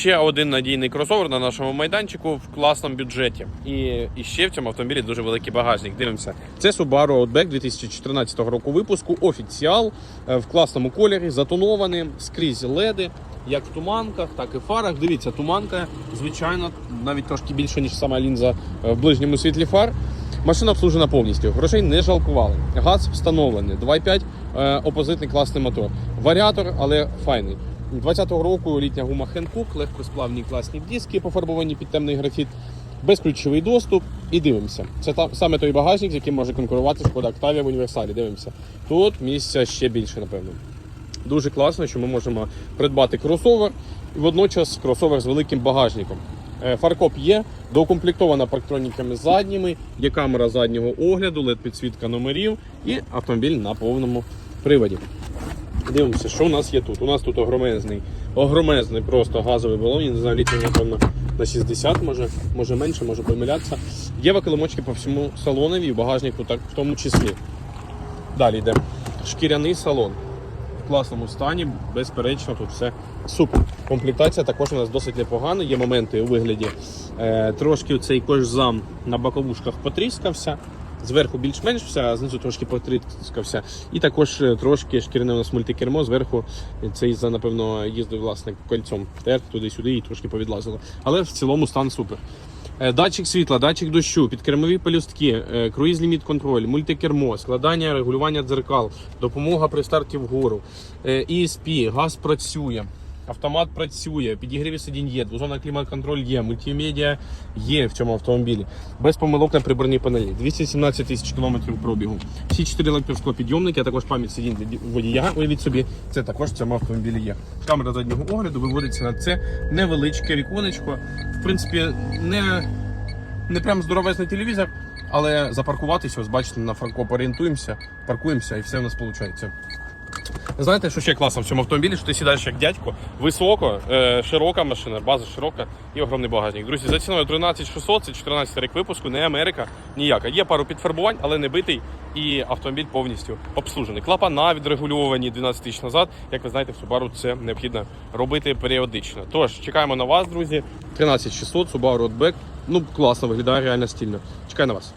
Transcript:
Ще один надійний кросовер на нашому майданчику в класному бюджеті. І, і ще в цьому автомобілі дуже великий багажник. Дивимося. Це Subaru Outback 2014 року випуску. Офіціал е, в класному кольорі, затонований, скрізь леди, як в туманках, так і в фарах. Дивіться, туманка, звичайно, навіть трошки більше, ніж сама лінза е, в ближньому світлі фар. Машина обслужена повністю. Грошей не жалкували. Газ встановлений. 2,5 е, опозитний класний мотор. Варіатор, але файний. 20-го року літня гума Хенкук, легкосплавні класні диски, пофарбовані під темний графіт, безключовий доступ. І дивимося. Це та, саме той багажник, з яким може конкурувати Шкода Octavia в універсалі. Дивимося. Тут місця ще більше, напевно. Дуже класно, що ми можемо придбати кросовер і водночас кросовер з великим багажником. Е, Фаркоп є, доукомплектована парктроніками задніми, є камера заднього огляду, led підсвітка номерів і автомобіль на повному приводі. Дивимося, що у нас є тут. У нас тут огромезний, огромезний просто газовий балон. Знаю, літній, напевно, на 60, може, може менше, може помилятися. Є викилимочки по всьому салонові і багажнику так, в тому числі. Далі йде шкіряний салон в класному стані, безперечно, тут все супер. Комплектація також у нас досить непогана. Є моменти у вигляді е, трошки цей кожзам на боковушках потріскався. Зверху більш-менш все, а знизу трошки потріскався. І також е, трошки шкіряне у нас мультикермо. Зверху цей за напевно їздив власне кольцом тер туди-сюди і трошки повідлазило. Але в цілому стан супер. Е, Датчик світла, датчик дощу, підкермові пелюстки, е, круїз ліміт контроль, мультикермо, складання, регулювання дзеркал, допомога при старті вгору, ESP, газ працює. Автомат працює, підігріві сидінь є, двозонна клімат-контроль є, мультимедіа є в цьому автомобілі. Без помилок на приборній панелі. 217 тисяч кілометрів пробігу. Всі чотири електросклопідйомники, а також пам'ять сидінь водія. Уявіть собі, це також в цьому автомобілі є. Камера заднього огляду виводиться на це невеличке віконечко. В принципі, не, не прям здоровезний телевізор, але запаркуватися, ось бачите, на фаркоп орієнтуємося, паркуємося і все в нас виходить. Знаєте, що ще класно в цьому автомобілі, що ти сідаєш як дядько, високо, е, широка машина, база широка і огромний багажник. Друзі, за ціною 13600, це 14 рік випуску, не Америка ніяка. Є пару підфарбувань, але не битий, і автомобіль повністю обслужений. Клапана відрегульовані 12 тисяч назад. Як ви знаєте, в Subaru це необхідно робити періодично. Тож, чекаємо на вас, друзі. 13600, Subaru Outback. Ну, класно виглядає, реально стильно. Чекаю на вас.